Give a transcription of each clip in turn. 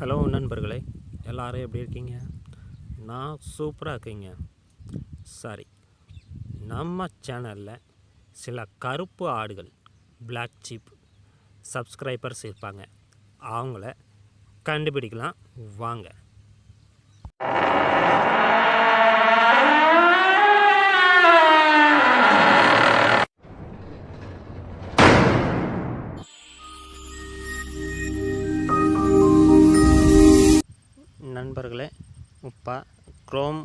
Hello நண்பர்களே எல்லோரும் எப்படி இருக்கீங்க? நான் சூப்பராக இருக்கீங்க. சரி நம்ம சேனலில் சில கருப்பு ஆடுகள் பிளாக் சீப் சப்ஸ்கிரைபர்ஸ் இருப்பாங்க. அவங்கள கண்டுபிடிக்கலாம். வாங்க. நண்பர்களே இப்போ க்ரோம்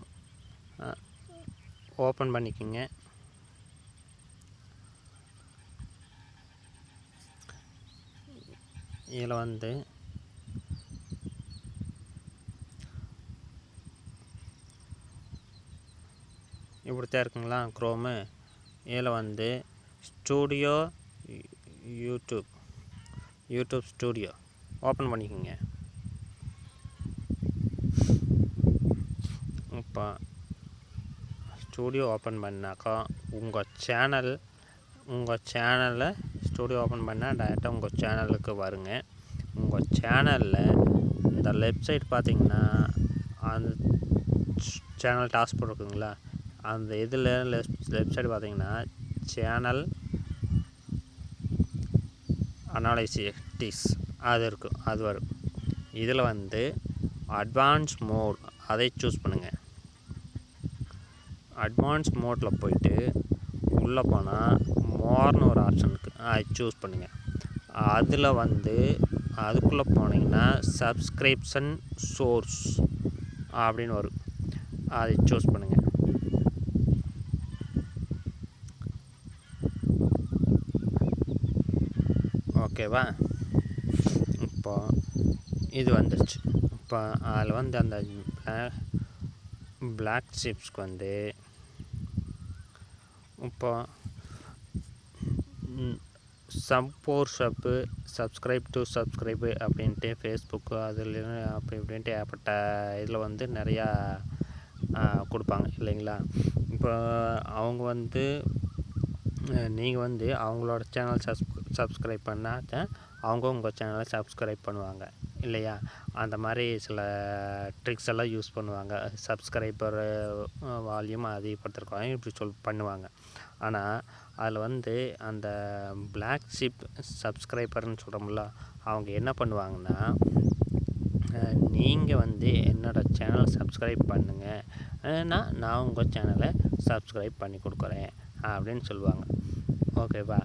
ஓப்பன் பண்ணிக்கோங்க இதில் வந்து இப்படித்தான் இருக்குங்களா க்ரோமு இதில் வந்து studio YouTube YouTube studio open பண்ணிக்கோங்க இப்போ ஸ்டூடியோ ஓப்பன் பண்ணாக்கா உங்கள் சேனல் உங்கள் சேனலில் ஸ்டூடியோ ஓப்பன் பண்ணால் டேரெக்டாக உங்கள் சேனலுக்கு வருங்க. உங்கள் சேனலில் இந்த லெஃப்ட் சைட் பார்த்தீங்கன்னா அந்த சேனல் டாஸ்க் போட்டிருக்குங்களா? அந்த இதில் லெஃப்ட் லெஃப்ட் சைடு பார்த்தீங்கன்னா சேனல் அனாலிசிட்டிஸ் அது இருக்கும் அது வரும். இதில் வந்து அட்வான்ஸ் மோட் அதை சூஸ் பண்ணுங்கள் அட்வான்ஸ் மோட்டில் போயிட்டு உள்ளே போனால் மோர்னு ஒரு ஆப்ஷன் இருக்குது அதை சூஸ் பண்ணுங்கள் அதில் வந்து அதுக்குள்ளே போனீங்கன்னா சப்ஸ்கிரிப்ஷன் சோர்ஸ் அப்படின்னு வரும். அதை சூஸ் பண்ணுங்கள் ஓகேவா இப்போ இது வந்துருச்சு. இப்போ அதில் வந்து அந்த பிளாக் சிப்ஸ்க்கு வந்து இப்போ சப்போர் ஷப்பு சப்ஸ்கிரைப் டு சப்ஸ்கிரைபு அப்படின்ட்டு ஃபேஸ்புக்கு அதில் அப்படி இப்படின்ட்டு ஏற்பட்ட இதில் வந்து நிறையா கொடுப்பாங்க இல்லைங்களா? இப்போ அவங்க வந்து நீங்கள் வந்து அவங்களோட சேனல் சப்ஸ் சப்ஸ்கிரைப் பண்ணால் தான் அவங்க உங்கள் சேனலை சப்ஸ்கிரைப் பண்ணுவாங்க. இல்லையா? அந்த மாதிரி சில ட்ரிக்ஸ் எல்லாம் யூஸ் பண்ணுவாங்க. சப்ஸ்கிரைபர் வால்யூம் அதிகப்படுத்துறக்காக இப்படி சொல் பண்ணுவாங்க. ஆனால் அதில் வந்து அந்த பிளாக் ஷிப் சப்ஸ்கிரைபர்னு சொல்கிறோம்ல அவங்க என்ன பண்ணுவாங்கன்னா நீங்கள் வந்து என்னோடய சேனலை சப்ஸ்கிரைப் பண்ணுங்கள் நான் நான் உங்கள் சேனலை சப்ஸ்கிரைப் பண்ணி கொடுக்குறேன். அப்படின்னு சொல்லுவாங்க. ஓகேவா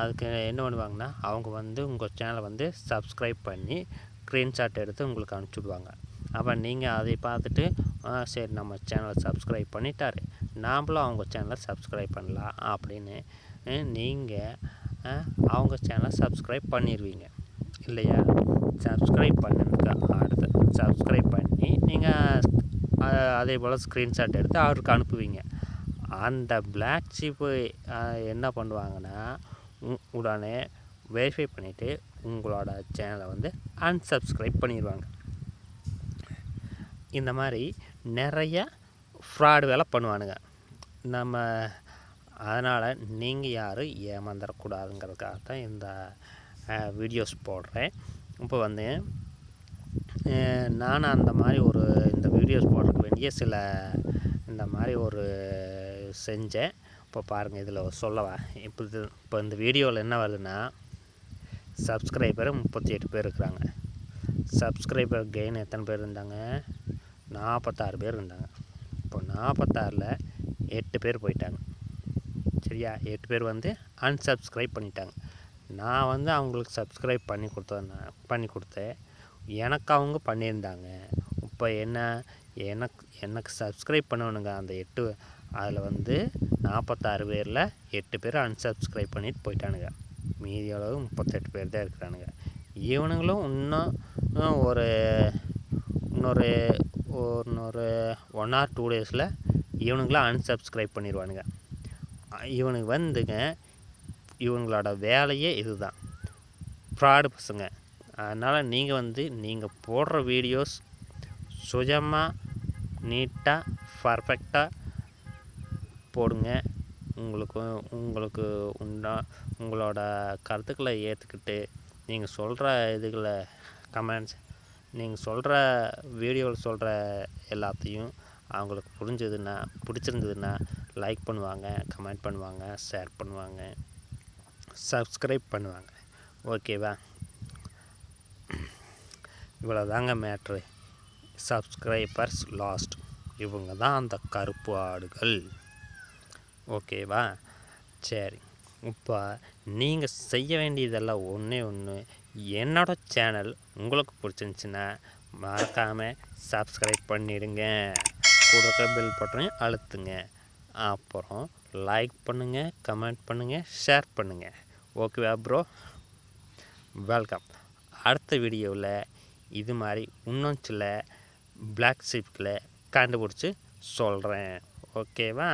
அதுக்கு என்ன பண்ணுவாங்கன்னா அவங்க வந்து உங்கள் சேனலை வந்து சப்ஸ்கிரைப் பண்ணி ஸ்க்ரீன்ஷாட் எடுத்து உங்களுக்கு அனுப்பிச்சுடுவாங்க. அப்போ நீங்கள் அதை பார்த்துட்டு சரி நம்ம சேனலை சப்ஸ்கிரைப் பண்ணிட்டாரு. நாம்ளும் அவங்க சேனலை சப்ஸ்கிரைப் பண்ணலாம் அப்படின்னு நீங்கள் அவங்க சேனலை சப்ஸ்கிரைப் பண்ணிடுவீங்க இல்லையா? சப்ஸ்கிரைப் பண்ணதுக்கு அடுத்து சப்ஸ்கிரைப் பண்ணி நீங்கள் அதே போல் ஸ்க்ரீன்ஷாட் எடுத்து அவருக்கு அனுப்புவீங்க. அந்த பிளாக் ஷீப்பு என்ன பண்ணுவாங்கன்னா உடனே வெரிஃபை பண்ணிவிட்டு உங்களோட சேனலை வந்து அன்சப்ஸ்கிரைப் பண்ணிடுவாங்க இந்த மாதிரி நிறைய ஃப்ராடு வேலை பண்ணுவானுங்க. நம்ம அதனால் நீங்கள் யாரும் ஏமாந்துடக்கூடாதுங்கிறதுக்காக தான் இந்த வீடியோஸ் போடுறேன். இப்போ வந்து நானும் அந்த மாதிரி ஒரு இந்த வீடியோஸ் போடுறதுக்கு வேண்டிய சில இந்த மாதிரி ஒரு செஞ்சேன். இப்போ பாருங்கள் இதில் சொல்லவா. இப்போ இது இப்போ இந்த வீடியோவில் என்ன வருதுன்னா சப்ஸ்கிரைபர் முப்பத்தி எட்டு பேர் இருக்கிறாங்க. சப்ஸ்கிரைபர் கெயின் எத்தனை பேர் இருந்தாங்க? நாற்பத்தாறு பேர் இருந்தாங்க. இப்போ நாற்பத்தாறில் எட்டு பேர் போயிட்டாங்க. சரியா? எட்டு பேர் வந்து அன்சப்ஸ்கிரைப் பண்ணிட்டாங்க. நான் வந்து அவங்களுக்கு சப்ஸ்கிரைப் பண்ணி கொடுத்தேன் பண்ணி கொடுத்தேன். எனக்கு அவங்க பண்ணியிருந்தாங்க. இப்போ என்ன எனக்கு எனக்கு சப்ஸ்கிரைப் பண்ணணுங்க அந்த எட்டு அதில் வந்து நாற்பத்தாறு பேரில் எட்டு பேர் அன்சப்ஸ்கிரைப் பண்ணிட்டு போயிட்டானுங்க. மீதி அளவு முப்பத்தெட்டு பேர் தான் இருக்கிறானுங்க. இவனுங்களும் இன்னும் ஒரு இன்னொரு இன்னொரு ஒன் ஆர் டூ டேஸில் இவனுங்களாம் அன்சப்ஸ்கிரைப் பண்ணிடுவானுங்க இவனுக்கு வந்துங்க இவங்களோட வேலையே இதுதான். ஃப்ராடு பசங்க. அதனால் நீங்கள் வந்து நீங்கள் போடுற வீடியோஸ் சுஜமாக நீட்டாக பர்ஃபெக்டாக போடுங்க. உங்களுக்கு உங்களுக்கு உண்டா உங்களோட கருத்துக்களை ஏற்றுக்கிட்டு நீங்கள் சொல்கிற இதுகளை கமெண்ட்ஸ் நீங்கள் சொல்கிற வீடியோவில் சொல்கிற எல்லாத்தையும் அவங்களுக்கு புரிஞ்சதுன்னா பிடிச்சிருந்ததுன்னா லைக் பண்ணுவாங்க கமெண்ட் பண்ணுவாங்க ஷேர் பண்ணுவாங்க சப்ஸ்கிரைப் பண்ணுவாங்க. ஓகேவா இவ்வளோ தாங்க மேட்ரு சப்ஸ்கிரைபர்ஸ் லாஸ்ட் இவங்க தான் அந்த கருப்பு ஆடுகள். ஓகேவா சரி. இப்போ நீங்கள் செய்ய வேண்டியதெல்லாம் ஒன்றே ஒன்று என்னோட சேனல் உங்களுக்கு பிடிச்சிருந்துச்சின்னா மறக்காமல் சப்ஸ்கிரைப் பண்ணிடுங்க. கூட பில் பெல் பட்டனையும் அழுத்துங்க. அப்புறம் லைக் பண்ணுங்கள் கமெண்ட் பண்ணுங்கள் ஷேர் பண்ணுங்கள் ஓகேவா ப்ரோ வெல்கம் அடுத்த வீடியோவில் இது மாதிரி இன்னும் சில பிளாக் ஷிப்பில் கண்டுபிடிச்சி சொல்கிறேன் ஓகேவா